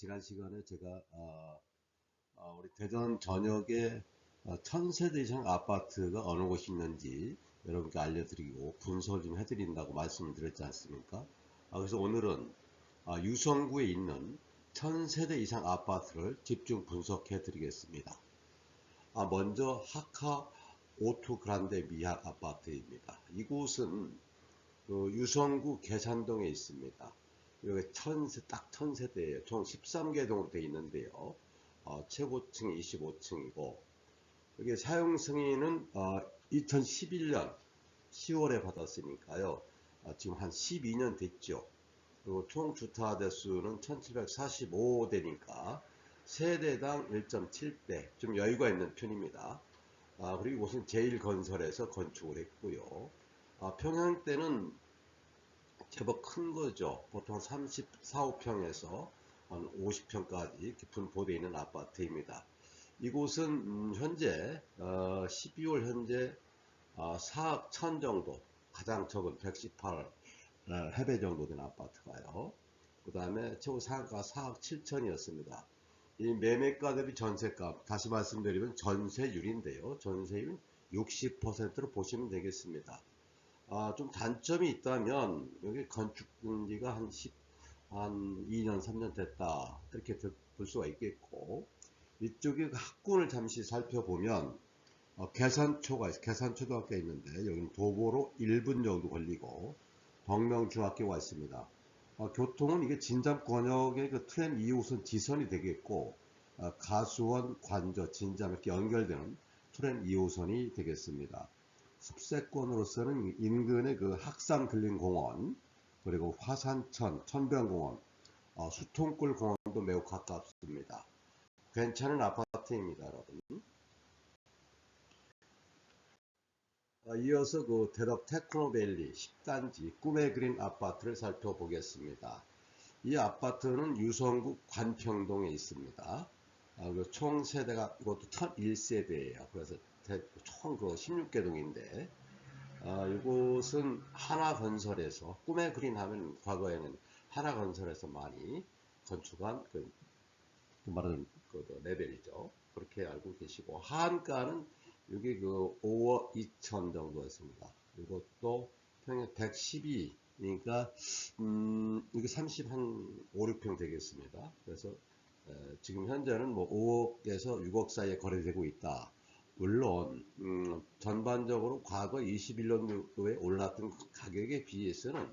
지난 시간에 제가 어, 어, 우리 대전 전역에 어, 1000세대 이상 아파트가 어느 곳이 있는지 여러분께 알려드리고 분석을 좀 해드린다고 말씀을 드렸지 않습니까? 아, 그래서 오늘은 아, 유성구에 있는 1000세대 이상 아파트를 집중 분석해 드리겠습니다. 아, 먼저 하카 오투 그란데 미학 아파트입니다. 이곳은 그 유성구 계산동에 있습니다. 여기 천세, 딱 천세대예요. 총 13개 동으로 되어 있는데요. 어, 최고층이 25층이고, 여기 사용 승인은 어, 2011년 10월에 받았으니까요. 어, 지금 한 12년 됐죠. 그리고 총 주타 대수는 1745대니까 세대당 1.7배, 좀 여유가 있는 편입니다. 아, 그리고 이곳은 제일건설에서 건축을 했고요. 아, 평양대는 제법 큰 거죠. 보통 34, 5평에서 한 50평까지 깊은 보도에 있는 아파트입니다. 이곳은 음, 현재 어, 12월 현재 어, 4억 1000 정도 가장 적은 118 어, 해배 정도 된 아파트가요. 그 다음에 최고 상가 4억 7천이었습니다. 이 매매가 대비 전세값 다시 말씀드리면 전세율인데요. 전세율 60%로 보시면 되겠습니다. 아, 좀 단점이 있다면 여기 건축기가 한 10, 한 2년, 3년 됐다 이렇게 볼 수가 있겠고 이쪽에 그 학군을 잠시 살펴보면 어, 계산초가 있어 계산초등학교 있는데 여기는 도보로 1분 정도 걸리고 덕명중학교가 있습니다. 어, 교통은 이게 진잠 권역의 그 트램 2호선 지선이 되겠고 어, 가수원, 관저, 진잠 이렇게 연결되는 트램 2호선이 되겠습니다. 숲세권으로서는 인근의 그 학산 근린공원 그리고 화산천, 천변공원, 어, 수통골 공원도 매우 가깝습니다. 괜찮은 아파트입니다, 여러분. 어, 이어서 그 대덕 테크노밸리 10단지 꿈의 그린 아파트를 살펴보겠습니다. 이 아파트는 유성구 관평동에 있습니다. 아, 총 세대가 이것도 1세대예요. 그래서 총그 16개 동인데 아, 이곳은 하나건설에서 꿈의 그린 하면 과거에는 하나건설에서 많이 건축한 그, 그 말하는 그 레벨이죠. 그렇게 알고 계시고 한가는 여기 그 5억 2천 정도였습니다. 이것도 평균 112니까 음 이게 30 한 5, 6평 되겠습니다. 그래서 에, 지금 현재는 뭐 5억에서 6억 사이에 거래되고 있다. 물론 음, 전반적으로 과거 21년도에 올랐던 가격에 비해서는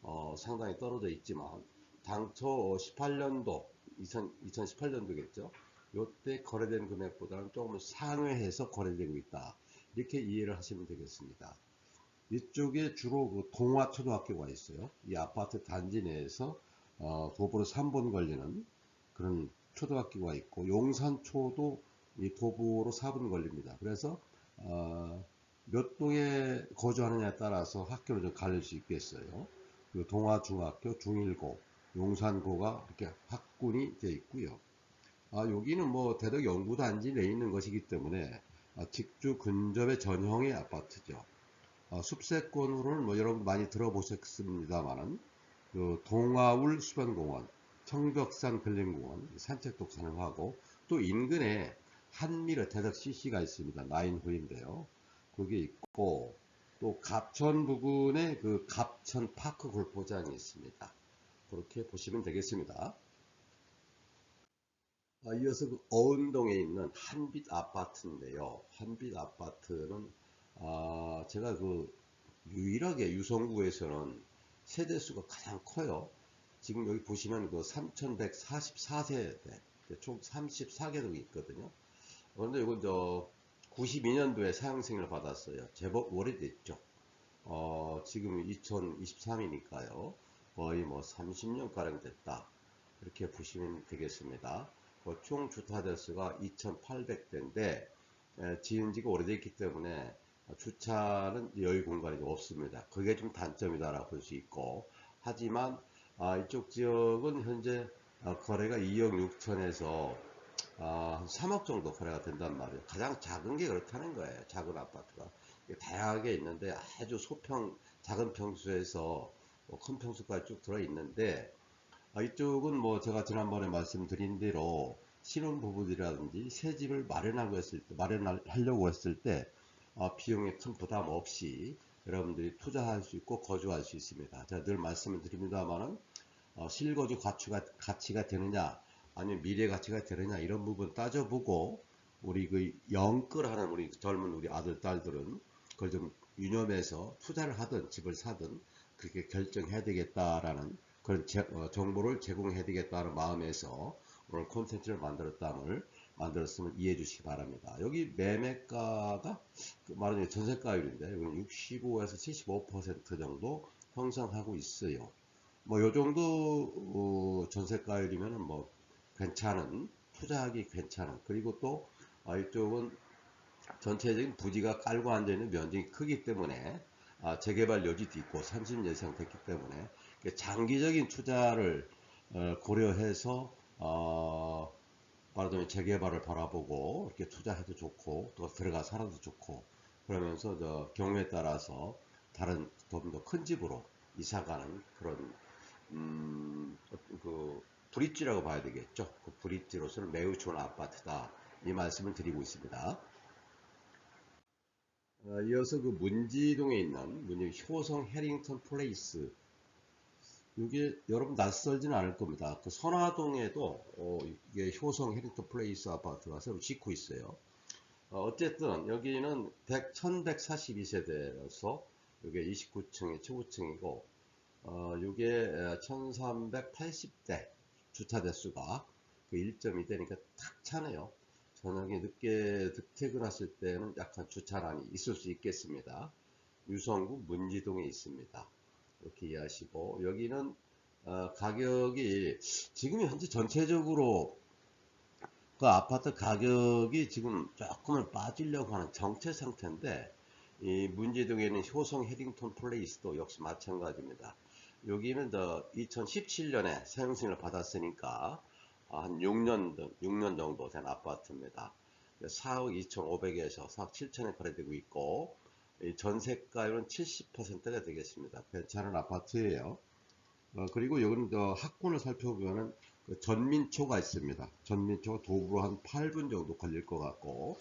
어, 상당히 떨어져 있지만 당초 18년도 2000, 2018년도겠죠. 이때 거래된 금액보다는 조금 상회해서 거래되고 있다. 이렇게 이해를 하시면 되겠습니다. 이쪽에 주로 그 동화초등학교가 있어요. 이 아파트 단지 내에서 어, 도보로 3분 걸리는 그런 초등학교가 있고 용산초도 이 도보로 4분 걸립니다. 그래서 어, 몇 동에 거주하느냐에 따라서 학교를 좀 갈릴 수 있겠어요. 그 동화중학교, 중일고, 용산고가 이렇게 학군이 되어 있고요. 아, 여기는 뭐 대덕 연구단지 내에 있는 것이기 때문에 아, 직주 근접의 전형의 아파트죠. 아, 숲세권으로는 뭐 여러분 많이 들어보셨습니다만은 그 동아울 수변공원, 청벽산 근린공원 산책도 가능하고 또 인근에 한미르 대덕 CC가 있습니다. 나인후인데요. 그게 있고 또 갑천 부근에 그 갑천 파크 골프장이 있습니다. 그렇게 보시면 되겠습니다. 아, 이어서 그 어운동에 있는 한빛 아파트인데요. 한빛 아파트는 아, 제가 그 유일하게 유성구에서는 세대수가 가장 커요. 지금 여기 보시면 그 3144세대 총 34개 동이 있거든요. 그런데 이건 저 92년도에 사용승인을 받았어요. 제법 오래됐죠. 어, 지금 2023이니까요. 거의 뭐 30년가량 됐다. 이렇게 보시면 되겠습니다. 뭐 총 주타 대수가 2800대인데 지은 지가 오래됐기 때문에 주차는 여유 공간이 없습니다. 그게 좀 단점이다라고 볼 수 있고 하지만 아, 이쪽 지역은 현재 아, 거래가 2억 6천에서 아, 3억 정도 거래가 된단 말이에요. 가장 작은 게 그렇다는 거예요. 작은 아파트가. 다양하게 있는데 아주 소평, 작은 평수에서 뭐 큰 평수까지 쭉 들어 있는데 아, 이쪽은 뭐 제가 지난번에 말씀드린 대로 신혼부부들이라든지 새 집을 마련하고 했을 때, 마련하려고 했을 때, 어, 비용에 큰 부담 없이 여러분들이 투자할 수 있고 거주할 수 있습니다. 제가 늘 말씀을 드립니다만은, 어, 실거주 가치가, 가치가 되느냐, 아니면 미래 가치가 되느냐, 이런 부분 따져보고, 우리 그 영끌하는 우리 젊은 우리 아들, 딸들은 그걸 좀 유념해서 투자를 하든 집을 사든 그렇게 결정해야 되겠다라는 그런 제, 어, 정보를 제공해야 되겠다는 마음에서 오늘 콘텐츠를 만들었다을 만들었으면 이해해 주시기 바랍니다. 여기 매매가가 그 말하자면 전세가율인데 여기 65에서 75% 정도 형성하고 있어요. 뭐 요 정도 어, 전세가율이면은 뭐 괜찮은 투자하기 괜찮은 그리고 또 어, 이쪽은 전체적인 부지가 깔고 앉아 있는 면적이 크기 때문에 아, 재개발 여지도 있고 30년 이상 됐기 때문에 장기적인 투자를 어, 고려해서 어, 말하자면 재개발을 바라보고 이렇게 투자해도 좋고 또 들어가 살아도 좋고 그러면서 저 경우에 따라서 다른 좀 더 큰 집으로 이사가는 그런 음, 그 브릿지라고 봐야 되겠죠. 그 브릿지로서는 매우 좋은 아파트다. 이 말씀을 드리고 있습니다. 어, 이어서 그 문지동에 있는 문지 효성 해링턴 플레이스 이게 여러분 낯설지는 않을 겁니다. 그 선화동에도 어, 이게 효성 해링턴 플레이스 아파트가 새로 짓고 있어요. 어, 쨌든 여기는 100, 1142세대라서 이게 29층의 최고층이고 어, 이게 1380대 주차 대수가 그 1.2대니까 탁 차네요. 저녁에 늦게 퇴근하실 때는 약간 주차란이 있을 수 있겠습니다. 유성구 문지동에 있습니다. 이렇게 이해하시고 여기는 어, 가격이 지금 현재 전체적으로 그 아파트 가격이 지금 조금은 빠지려고 하는 정체 상태인데 이 문지동에 있는 효성 헤딩턴 플레이스도 역시 마찬가지입니다. 여기는 2017년에 사용 승인을 받았으니까 한 6년, 6년 정도 된 아파트입니다. 4억 2,500에서 4억 7천에 거래되고 있고 전세가율은 70%가 되겠습니다. 괜찮은 아파트예요. 어, 그리고 여기는 학군을 살펴보면 그 전민초가 있습니다. 전민초가 도보로 한 8분 정도 걸릴 것 같고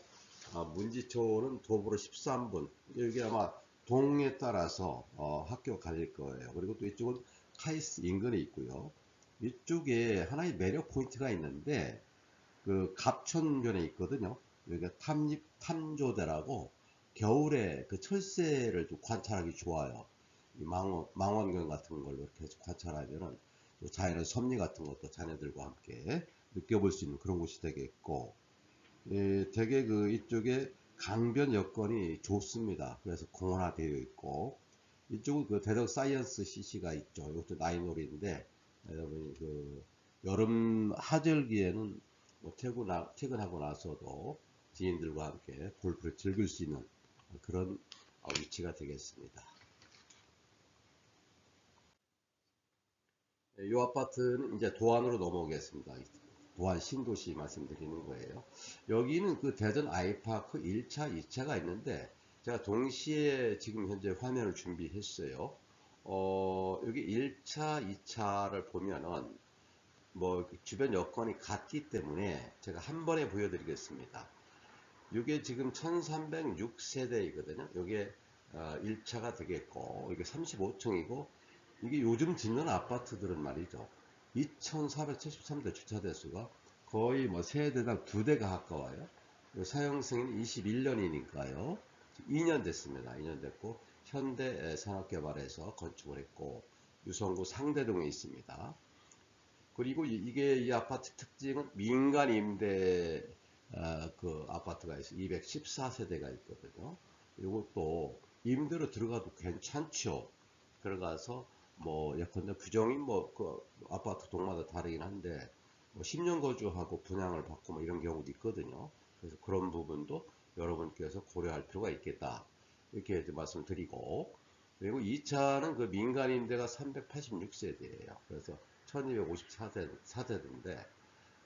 아, 문지초는 도보로 13분. 여기 아마 동에 따라서 어, 학교 갈릴 거예요. 그리고 또 이쪽은 카이스 인근에 있고요. 이쪽에 하나의 매력 포인트가 있는데 그 갑천변에 있거든요. 여기가 탐립 탐조대라고 겨울에 그 철새를 좀 관찰하기 좋아요. 망원, 망원경 같은 걸로 이렇게 관찰하면은 자연의 섭리 같은 것도 자녀들과 함께 느껴볼 수 있는 그런 곳이 되겠고, 예, 되게 그 이쪽에 강변 여건이 좋습니다. 그래서 공원화되어 있고, 이쪽은 그 대덕 사이언스 CC가 있죠. 이것도 나이놀인데, 여러분이 그 여름 하절기에는 뭐 퇴근하, 퇴근하고 나서도 지인들과 함께 골프를 즐길 수 있는 그런 위치가 되겠습니다. 이 아파트는 이제 도안으로 넘어오겠습니다. 도안 신도시 말씀드리는 거예요. 여기는 그 대전 아이파크 1차, 2차가 있는데 제가 동시에 지금 현재 화면을 준비했어요. 어, 여기 1차, 2차를 보면은 뭐 주변 여건이 같기 때문에 제가 한 번에 보여드리겠습니다. 이게 지금 1306세대이거든요. 이게 어, 1차가 되겠고 이게 35층이고 이게 요즘 짓는 아파트들은 말이죠. 2473대 주차 대수가 거의 뭐 세대당 두 대가 가까워요. 사용 승인 21년이니까요. 2년 됐습니다. 2년 됐고 현대 산업개발에서 건축을 했고 유성구 상대동에 있습니다. 그리고 이게 이 아파트 특징은 민간 임대 어, 그 아파트가 있어 214세대가 있거든요. 이것도 임대로 들어가도 괜찮죠. 들어가서 뭐 예컨대 규정이 뭐 그 아파트 동마다 다르긴 한데 뭐 10년 거주하고 분양을 받고 뭐 이런 경우도 있거든요. 그래서 그런 부분도 여러분께서 고려할 필요가 있겠다. 이렇게 말씀드리고 그리고 2차는 그 민간 임대가 386세대예요. 그래서 1254대 4대인데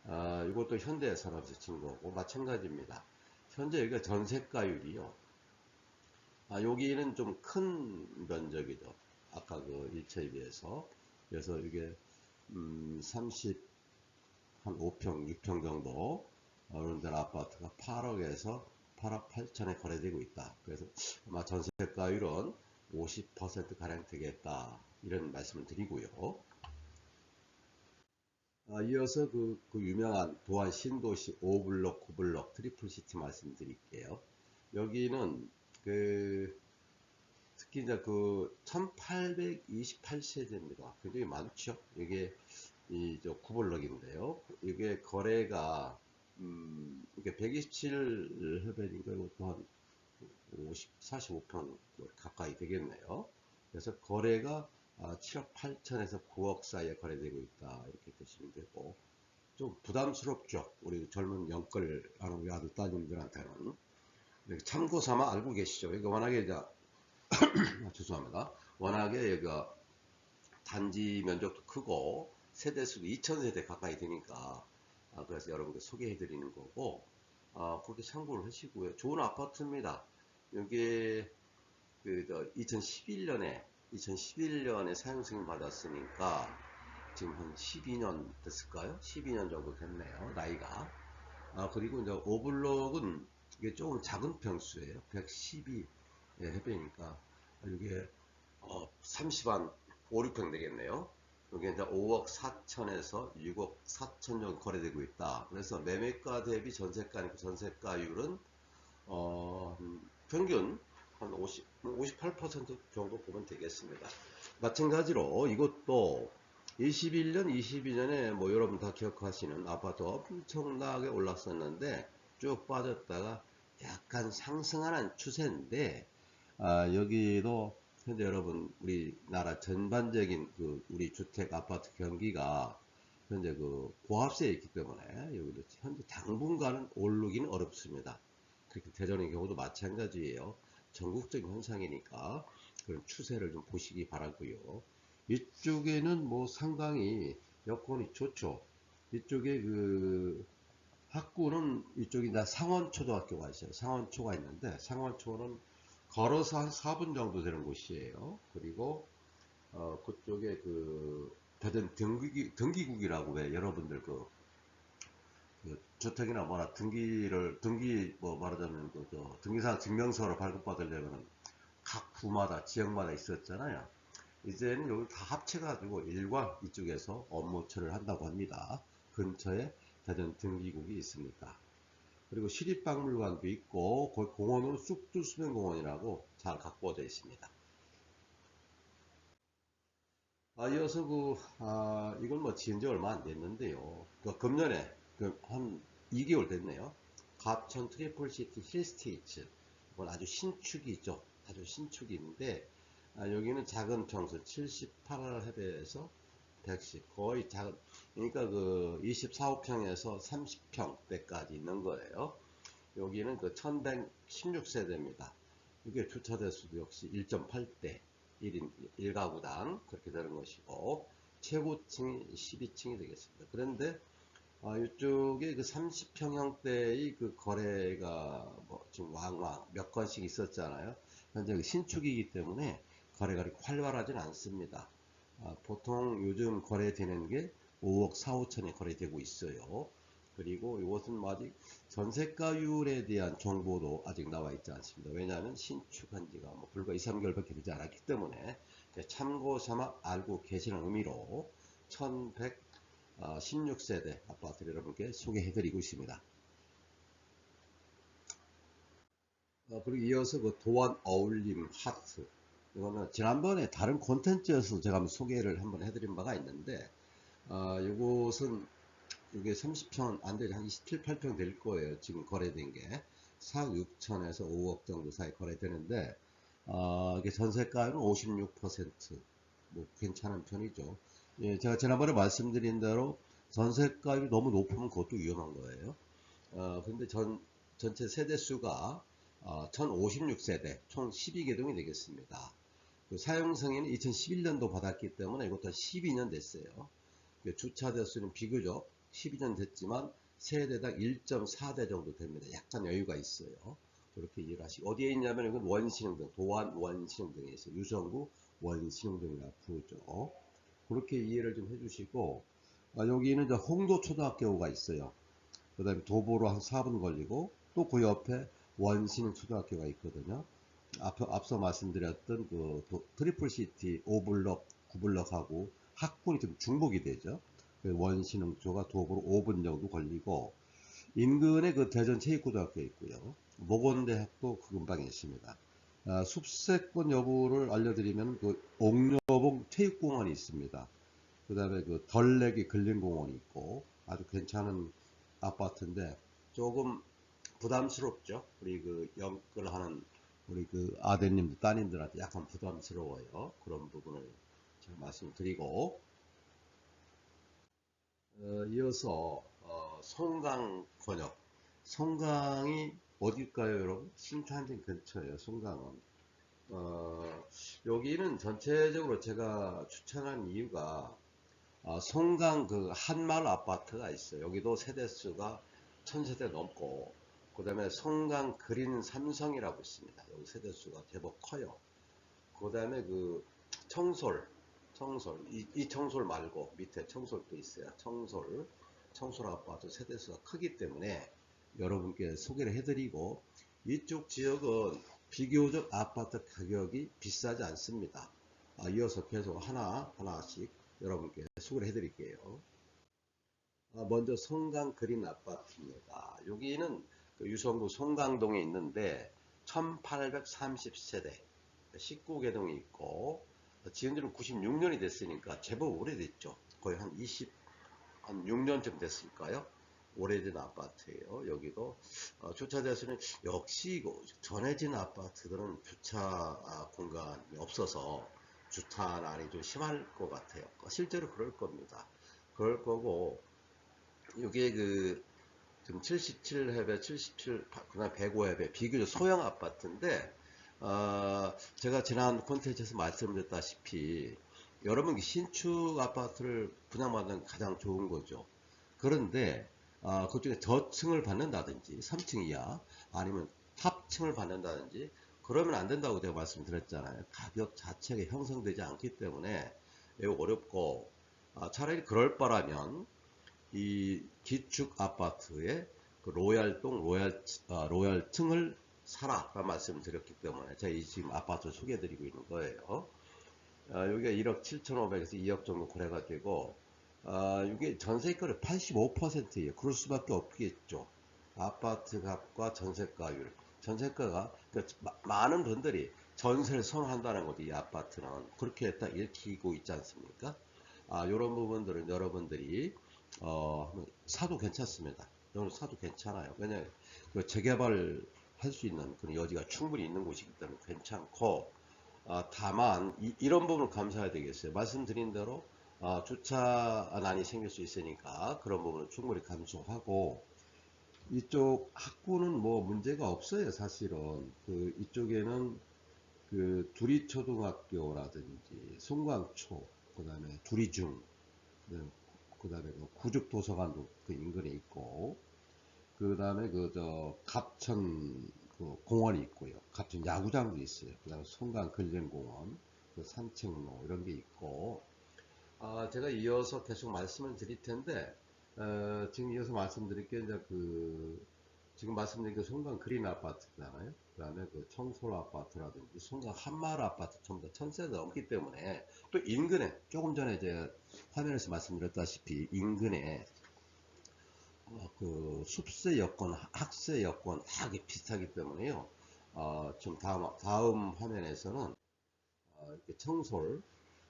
아, 이것도 현대산업에서 친 거고 마찬가지입니다. 현재 여기가 전세가율이요. 아, 여기는 좀 큰 면적이죠. 아까 그 1차에 비해서. 그래서 이게 음, 30, 한 5평, 6평 정도 어른 된 아파트가 8억에서 8억 8천에 거래되고 있다. 그래서 아마 전세가율은 50% 가량 되겠다. 이런 말씀을 드리고요. 아, 이어서 그, 그 유명한 도안 신도시 5블럭, 9블럭, 트리플 시티 말씀드릴게요. 여기는 그 특히 이제 그 1828세대입니다. 굉장히 많죠. 이게 이저 9블럭인데요. 이게 거래가 음 이게 127협회니까 이것도 한 50, 45평 가까이 되겠네요. 그래서 거래가 아, 7억 8천에서 9억 사이에 거래되고 있다. 이렇게 보시면 되고, 좀 부담스럽죠. 우리 젊은 영끌 하는 우리 아들 따님들한테는. 참고 삼아 알고 계시죠. 이거 워낙에 이제, 죄송합니다. 워낙에 여기가 단지 면적도 크고, 세대수도 2000세대 가까이 되니까, 아, 그래서 여러분께 소개해 드리는 거고, 아, 그렇게 참고를 하시고요. 좋은 아파트입니다. 여기에, 그, 2011년에 2011년에 사용 승인 받았으니까 지금 한 12년 됐을까요? 12년 정도 됐네요. 나이가. 아, 그리고 이제 오블록은 이게 조금 작은 평수예요. 112 해배니까 이게 어, 30한 5, 6평 되겠네요. 여기 이제 5억 4천에서 6억 4천 정도 거래되고 있다. 그래서 매매가 대비 전세가니까 전세가율은 어, 평균 한 50, 58% 정도 보면 되겠습니다. 마찬가지로 이것도 21년, 22년에 뭐 여러분 다 기억하시는 아파트 엄청나게 올랐었는데 쭉 빠졌다가 약간 상승하는 추세인데 아, 여기도 현재 여러분 우리나라 전반적인 그 우리 주택 아파트 경기가 현재 그 고압세에 있기 때문에 여기도 현재 당분간은 오르기는 어렵습니다. 그렇게 대전의 경우도 마찬가지예요. 전국적인 현상이니까 그런 추세를 좀 보시기 바라고요. 이쪽에는 뭐 상당히 여건이 좋죠. 이쪽에 그 학구는 이쪽에 다 상원초등학교가 있어요. 상원초가 있는데 상원초는 걸어서 한 4분 정도 되는 곳이에요. 그리고 어 그쪽에 그 대전 등기, 등기국이라고 왜 여러분들 그, 그 주택이나 뭐나 등기를 등기 뭐 말하자면 그, 저 등기사 증명서를 발급받으려면 각 구마다 지역마다 있었잖아요. 이제는 여기 다 합쳐가지고 일과 이쪽에서 업무 처리를 한다고 합니다. 근처에 대전 등기국이 있습니다. 그리고 시립박물관도 있고 거기 공원으로 쑥두 수변공원이라고 잘 갖고져 있습니다. 아, 이어서 그, 아, 이건 뭐 지은 지 얼마 안 됐는데요. 그 금년에 그 한 2개월 됐네요. 갑천 트리플 시티 힐스테이츠. 이건 아주 신축이죠. 아주 신축인데, 아, 여기는 작은 평수 78해배에서 110 거의 작은 그러니까 그 24호평에서 30평대까지 있는 거예요. 여기는 그 1116세대입니다. 이게 주차 대수도 역시 1.8대 1인 1가구당 그렇게 되는 것이고 최고층이 12층이 되겠습니다. 그런데 아, 이쪽에 그 30평형대의 그 거래가 뭐 지금 왕왕 몇 건씩 있었잖아요. 현재 그 신축이기 때문에 거래가 그렇게 활발하진 않습니다. 아, 보통 요즘 거래되는 게 5억 4, 5천에 거래되고 있어요. 그리고 이것은 뭐 아직 전세가율에 대한 정보도 아직 나와 있지 않습니다. 왜냐하면 신축한 지가 뭐 불과 2, 3개월밖에 되지 않았기 때문에 참고 삼아 알고 계시는 의미로 1116세대 아파트를 여러분께 소개해 드리고 있습니다. 어, 그리고 이어서 그 도안 어울림 하트 이거는 지난번에 다른 콘텐츠에서 제가 한번 소개를 한번 해드린 바가 있는데 어, 이것은 이게 30평 안 되지 한 27, 8평 될 거예요. 지금 거래된 게 4억 6천에서 5억 정도 사이 거래되는데 어, 이게 전세가는 56%뭐 괜찮은 편이죠. 예, 제가 지난번에 말씀드린 대로 전세가율이 너무 높으면 그것도 위험한 거예요. 어, 근데 전 전체 세대 수가 어, 1056세대 총 12개동이 되겠습니다. 그 사용 승인은 2011년도 받았기 때문에 이것도 12년 됐어요. 그 주차 대수는 비교적 12년 됐지만 세대당 1.4대 정도 됩니다. 약간 여유가 있어요. 그렇게 이해를 하시고 어디에 있냐면 이건 원신흥등, 도안 원신흥등에 있어요. 유성구 원신흥등이라고 부르죠. 그렇게 이해를 좀 해주시고 아, 여기는 이제 홍도 초등학교가 있어요. 그 다음에 도보로 한 4분 걸리고 또 그 옆에 원신 초등학교가 있거든요. 앞, 앞서 말씀드렸던 그 도- 트리플 시티 5블럭, 9블럭하고 학군이 좀 중복이 되죠. 그 원신흥초가 도보로 5분 정도 걸리고 인근에 그 대전 체육고등학교 있고요. 모건대학도 그 근방에 있습니다. 아, 숲세권 여부를 알려드리면 그 옥녀봉 체육공원이 있습니다. 그 다음에 그 덜레기 근린공원이 있고 아주 괜찮은 아파트인데 조금 부담스럽죠. 우리 그 연끌하는 우리 그 아드님들 따님들한테 약간 부담스러워요. 그런 부분을 제가 말씀드리고 어, 이어서 어, 송강 권역 송강이 어딜까요, 여러분? 신탄진 근처예요. 송강은 어, 여기는 전체적으로 제가 추천한 이유가 어, 송강 그 한마을 아파트가 있어요. 여기도 세대수가 천세대 넘고 그 다음에 송강 그린 삼성이라고 있습니다. 여기 세대수가 제법 커요. 그 다음에 그 청솔 청솔 이, 이 청솔 말고 밑에 청솔도 있어요. 청솔 청솔 아파트 세대수가 크기 때문에 여러분께 소개를 해드리고 이쪽 지역은 비교적 아파트 가격이 비싸지 않습니다. 아, 이어서 계속 하나 하나씩 여러분께 소개를 해드릴게요. 아, 먼저 송강 그린 아파트입니다. 여기는 그 유성구 송강동에 있는데 1830세대 19개동이 있고 지은 지는 96년이 됐으니까 제법 오래됐죠. 거의 한 20, 한 6년쯤 됐을까요? 오래된 아파트예요. 여기도 어, 주차 대수는 역시 전해진 아파트들은 주차 아, 공간이 없어서 주차난이 좀 심할 것 같아요. 실제로 그럴 겁니다. 그럴 거고 이게 그 지금 77회배, 77, 그다음 105회배 비교적 소형 아파트인데 어, 제가 지난 콘텐츠에서 말씀드렸다시피 여러분 신축 아파트를 분양받는 가장 좋은 거죠. 그런데 어, 그중에 저층을 받는다든지 3층 이하 아니면 탑층을 받는다든지 그러면 안 된다고 제가 말씀드렸잖아요. 가격 자체가 형성되지 않기 때문에 매우 어렵고 아, 차라리 그럴 바라면 이 기축 아파트의 그 로얄동 로얄 아, 로얄층을 사라라는 말씀을 드렸기 때문에 제가 이 지금 아파트 소개해 드리고 있는 거예요. 아, 여기가 1억 7,500에서 2억 정도 거래가 되고 아, 이게 전세가율 85%예요. 그럴 수밖에 없겠죠. 아파트 값과 전세가율. 전세가가 그러니까 마- 많은 분들이 전세를 선호한다는 거죠. 이 아파트는 그렇게 딱 읽히고 있지 않습니까? 아, 이런 부분들은 여러분들이 어, 사도 괜찮습니다. 여러분 사도 괜찮아요. 왜냐하면 그 재개발 할수 있는 그런 여지가 충분히 있는 곳이기 때문에 괜찮고 아, 다만 이, 런 부분을 감사해야 되겠어요. 말씀드린 대로 아, 주차난이 생길 수 있으니까 그런 부분은 충분히 감수하고 이쪽 학구는 뭐 문제가 없어요 사실은 그 이쪽에는 그 두리초등학교라든지 송광초 그 다음에 두리중 그 다음에 그 구죽 도서관도 그 인근에 있고 그 다음에 그 저 갑천 그 공원이 있고요. 갑천 야구장도 있어요. 그 다음에 송강 근린공원 그 산책로 이런 게 있고. 아 제가 이어서 계속 말씀을 드릴 텐데 어, 지금 이어서 말씀드릴 게 이제 그 지금 말씀드린 그 송강 그린 아파트잖아요. 그 다음에 그 청솔 아파트라든지 송강 한마을 아파트 전부 다 천세대 넘기 때문에 또 인근에 조금 전에 이제 화면에서 말씀드렸다시피 인근에 어, 그 숲세 여건, 학세 여건 다 비슷하기 때문에요. 어, 지금 다음 다음 화면에서는 어, 청솔,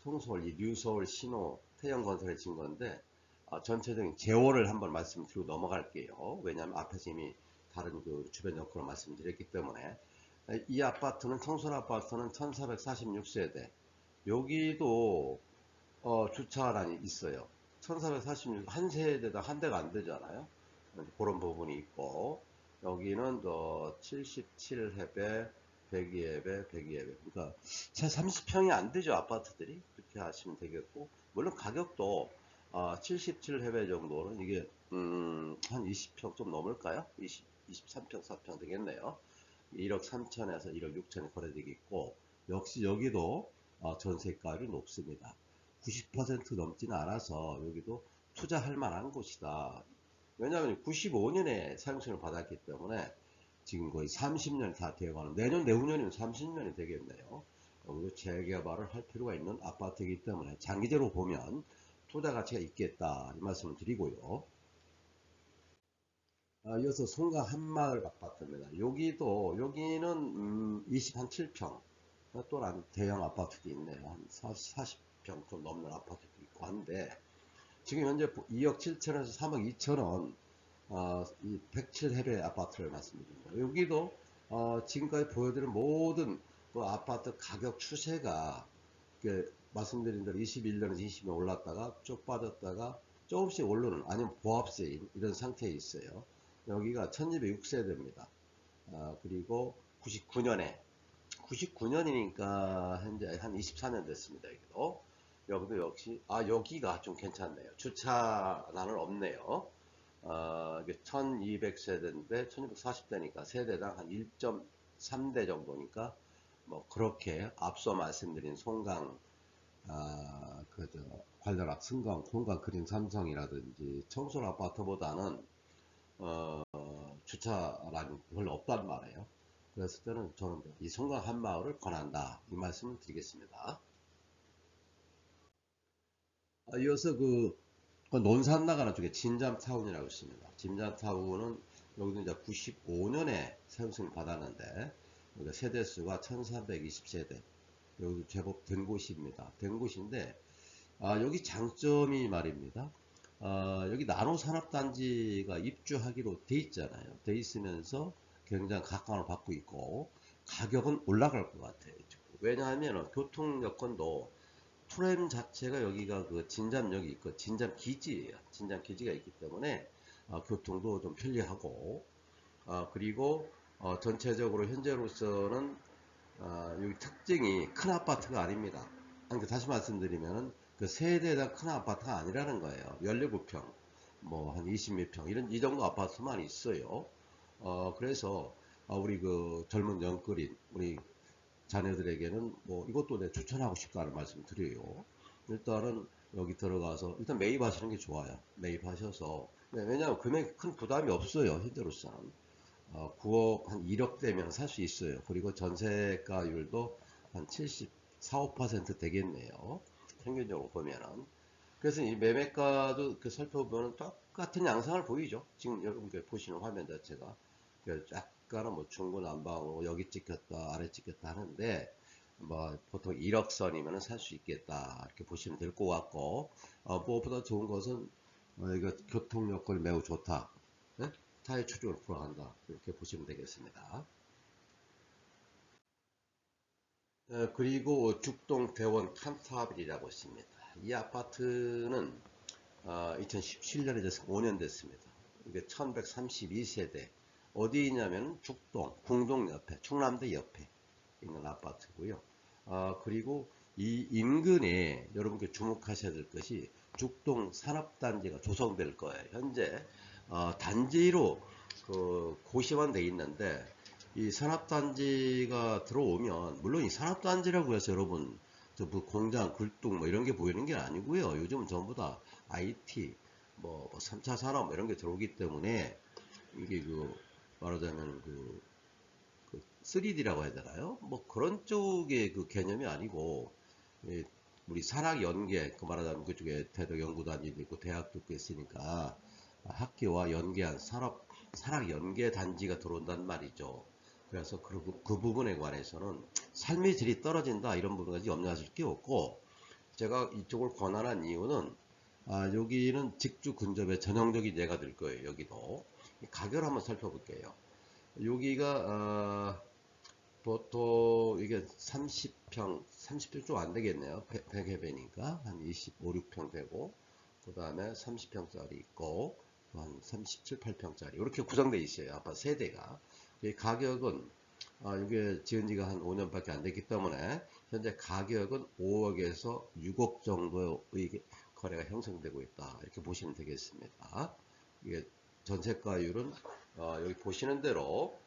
청솔, 이 뉴서울, 신호, 태영건설에 진 건데 어, 전체적인 재원을 한번 말씀드리고 넘어갈게요. 왜냐하면 앞에서 이미 다른 그 주변 여건을 말씀드렸기 때문에 이 아파트는 청솔 아파트는 1446세대 여기도 어, 주차란이 있어요. 1446, 한 세대다 한 대가 안 되잖아요. 그런 부분이 있고 여기는 어, 77회배 102회배 102회배 그러니까 채 30평이 안 되죠 아파트들이 그렇게 하시면 되겠고 물론 가격도 어, 77회배 정도는 이게 음, 한 20평 좀 넘을까요? 20, 23평 4평 되겠네요 1억 3천에서 1억 6천에 거래되겠고 역시 여기도 어, 전세가율이 높습니다 90% 넘지는 않아서 여기도 투자할 만한 곳이다. 왜냐하면 95년에 사용승을 받았기 때문에 지금 거의 30년이 다 되어가는 내년 내후년이면 30년이 되겠네요. 여기도 재개발을 할 필요가 있는 아파트이기 때문에 장기적으로 보면 투자 가치가 있겠다 이 말씀을 드리고요. 아, 이어서 송가 한마을 아파트입니다. 여기도 여기는 음, 27평 또한 대형 아파트도 있네요. 한 40, 40평 좀 넘는 아파트도 있고 한데 지금 현재 2억 7천원에서 3억 2천원 어, 이 107해배 아파트를 말씀드립니다. 여기도 어, 지금까지 보여드린 모든 그 아파트 가격 추세가 말씀드린 대로 21년에서 20년 올랐다가 쭉 빠졌다가 조금씩 오르는 아니면 보합세인 이런 상태에 있어요. 여기가 1206세대입니다. 아, 그리고 99년에 99년이니까 현재 한 24년 됐습니다. 여기도 여기도 역시 아 여기가 좀 괜찮네요. 주차난은 없네요. 어, 이게 1200세대인데 1240대니까 세대당 한 1.3대 정도니까 뭐 그렇게 앞서 말씀드린 송강 아, 그저 관련학 승강, 송강 그린 삼성이라든지 청솔 아파트보다는 어, 주차란이 별로 없단 말이에요. 그래서 저는 저는 이 송강 한마을을 권한다 이 말씀을 드리겠습니다. 아, 이어서 그, 그 논산 나가는 쪽에 진잠타운이라고 있습니다. 진잠타운은 여기도 이제 95년에 세우승을 받았는데 여기 세대수가 1320세대 여기도 제법 된 곳입니다. 된 곳인데 아, 여기 장점이 말입니다. 아, 여기 나노산업단지가 입주하기로 돼 있잖아요. 돼 있으면서 굉장히 각광을 받고 있고 가격은 올라갈 것 같아요. 왜냐하면 교통 여건도 프레임 자체가 여기가 그 진잠역이 있고 진잠 기지예요. 진잠 기지가 있기 때문에 어, 교통도 좀 편리하고 어, 그리고 어, 전체적으로 현재로서는 어, 여기 특징이 큰 아파트가 아닙니다. 다시 말씀드리면 그 세대당 큰 아파트가 아니라는 거예요. 17평, 뭐 한 20몇 평 이런 이 정도 아파트만 있어요. 어, 그래서 어, 우리 그 젊은 영끌인 우리 자녀들에게는 뭐 이것도 내 추천하고 싶다는 말씀 드려요. 일단은 여기 들어가서 일단 매입하시는 게 좋아요. 매입하셔서 네, 왜냐하면 금액 큰 부담이 없어요. 현재로서는 어, 9억 한 1억 되면 살 수 있어요. 그리고 전세가율도 한 74, 5% 되겠네요. 평균적으로 보면은. 그래서 이 매매가도 그 살펴보면 똑같은 양상을 보이죠. 지금 여러분께 보시는 화면 자체가. 약간은 뭐 중구난방으로 여기 찍혔다 아래 찍혔다 하는데 뭐 보통 1억 선이면 살 수 있겠다. 이렇게 보시면 될 것 같고. 어, 무엇보다 좋은 것은 어, 이거 교통 여건이 매우 좋다. 네? 타의 추종을 풀어간다. 이렇게 보시면 되겠습니다 네, 그리고 죽동 대원 칸타빌이라고 있습니다 이 아파트는 어, 2017년에 이제 5년 됐습니다 이게 1132세대 어디 있냐면 죽동, 궁동 옆에, 충남대 옆에 있는 아파트고요. 아, 그리고 이 인근에 여러분께 주목하셔야 될 것이 죽동 산업단지가 조성될 거예요. 현재 어, 단지로 그 고시만 돼 있는데 이 산업단지가 들어오면 물론 이 산업단지라고 해서 여러분 뭐 공장, 굴뚝 뭐 이런 게 보이는 게 아니고요. 요즘 전부 다 IT, 뭐 3차 뭐 산업 뭐 이런 게 들어오기 때문에 이게 그 말하자면 그, 그 3D라고 해야 되나요? 뭐 그런 쪽의 그 개념이 아니고 예, 우리 산학 연계 그 말하자면 그쪽에 대덕 연구단지도 있고 대학도 있고 있으니까 학교와 연계한 산업 산학 연계 단지가 들어온단 말이죠. 그래서 그, 그 부분에 관해서는 삶의 질이 떨어진다 이런 부분까지 염려하실 게 없고 제가 이쪽을 권한한 이유는 아, 여기는 직주 근접에 전형적인 예가 될 거예요. 여기도 가격을 한번 살펴볼게요. 여기가 어, 보통 이게 30평, 30평 좀 안 되겠네요. 100 회배니까 한 25, 6평 되고 그 다음에 30평짜리 있고 한 37, 8평짜리 이렇게 구성되어 있어요. 아파트 세대가. 가격은 아, 이게 지은 지가 한 5년밖에 안 됐기 때문에 현재 가격은 5억에서 6억 정도의 거래가 형성되고 있다. 이렇게 보시면 되겠습니다. 이게 전세가율은 어, 여기 보시는 대로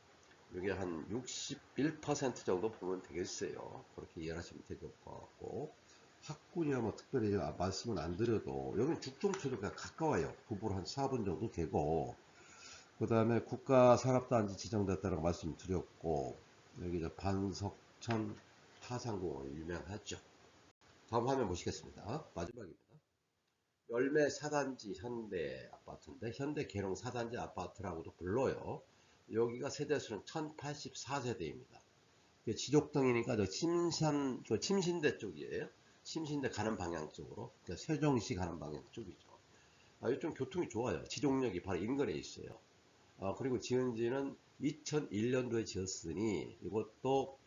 여기 한61% 정도 보면 되겠어요. 그렇게 이해하시면 될 것 같고 학군이야 뭐 특별히 아- 말씀은 안 드려도 여기는 죽종초도가 가까워요. 부부로 한 4분 정도 되고 그 다음에 국가산업단지 지정됐다고 말씀드렸고 여기 저 반석천 타산공원 유명하죠. 다음 화면 보시겠습니다. 마지막입니다. 열매 4단지 현대 아파트인데 현대 계룡 4단지 아파트라고도 불러요. 여기가 세대수는 1084세대입니다. 지족동이니까 저 침산, 그 침신대 쪽이에요. 침신대 가는 방향 쪽으로. 그러니까 세종시 가는 방향 쪽이죠. 아, 이쪽 교통이 좋아요. 지종역이 바로 인근에 있어요. 아, 그리고 지은 지는 2001년도에 지었으니 이것도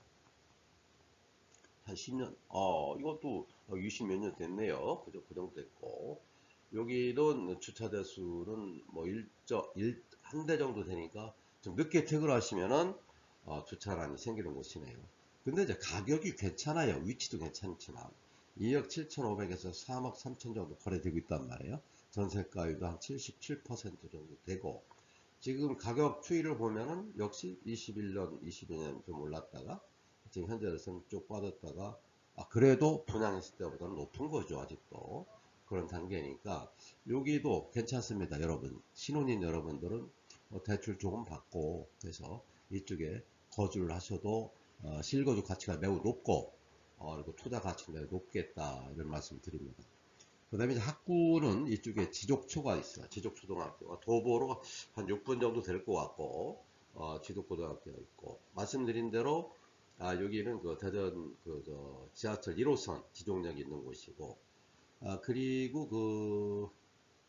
한 10년, 어, 이것도 20몇 년 됐네요. 그죠? 그 정도 됐고. 여기도 주차 대수는 뭐 1저, 1, 한 대 정도 되니까 좀 늦게 퇴근하시면은 어, 주차란이 생기는 곳이네요. 근데 이제 가격이 괜찮아요. 위치도 괜찮지만 2억 7,500에서 3억 3천 정도 거래되고 있단 말이에요. 전세가율도 한 77% 정도 되고 지금 가격 추이를 보면은 역시 21년, 22년 좀 올랐다가 지금 현재로서는 쭉 빠졌다가 아, 그래도 분양했을 때보다는 높은 거죠 아직도. 그런 단계니까. 여기도 괜찮습니다 여러분. 신혼인 여러분들은 뭐 대출 조금 받고 그래서 이쪽에 거주를 하셔도 어, 실거주 가치가 매우 높고 어, 그리고 투자 가치가 매우 높겠다 이런 말씀 드립니다 그 다음에 학구는 이쪽에 지족초가 있어요 지족초등학교가 도보로 한 6분 정도 될 것 같고 어, 지독고등학교가 있고 말씀드린 대로 아, 여기는 그 대전 그 저 지하철 1호선 지종역이 있는 곳이고 아, 그리고 그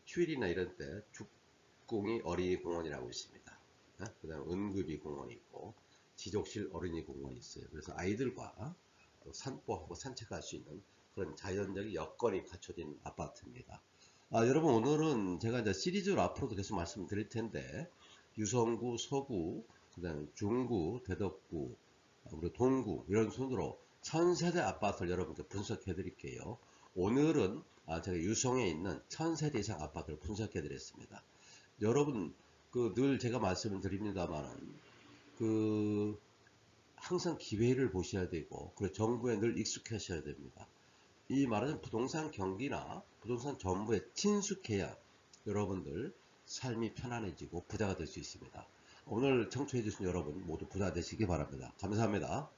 휴일이나 이런 때 죽궁이 어린이 공원이라고 있습니다. 그 다음에 은급이 공원이 있고 지족실 어린이 공원이 있어요. 그래서 아이들과 또 산보하고 산책할 수 있는 그런 자연적인 여건이 갖춰진 아파트입니다. 아, 여러분 오늘은 제가 이제 시리즈로 앞으로도 계속 말씀드릴 텐데 유성구, 서구, 그다음에 중구, 대덕구, 아, 그리고 동구 이런 순으로 천세대 아파트를 여러분께 분석해 드릴게요. 오늘은 아, 제가 유성에 있는 천세대 이상 아파트를 분석해 드렸습니다. 여러분 그 늘 제가 말씀을 드립니다만은 그 항상 기회를 보셔야 되고 그리고 정부에 늘 익숙하셔야 됩니다. 이 말은 부동산 경기나 부동산 정부에 친숙해야 여러분들 삶이 편안해지고 부자가 될 수 있습니다. 오늘 청취해 주신 여러분 모두 부자 되시기 바랍니다. 감사합니다.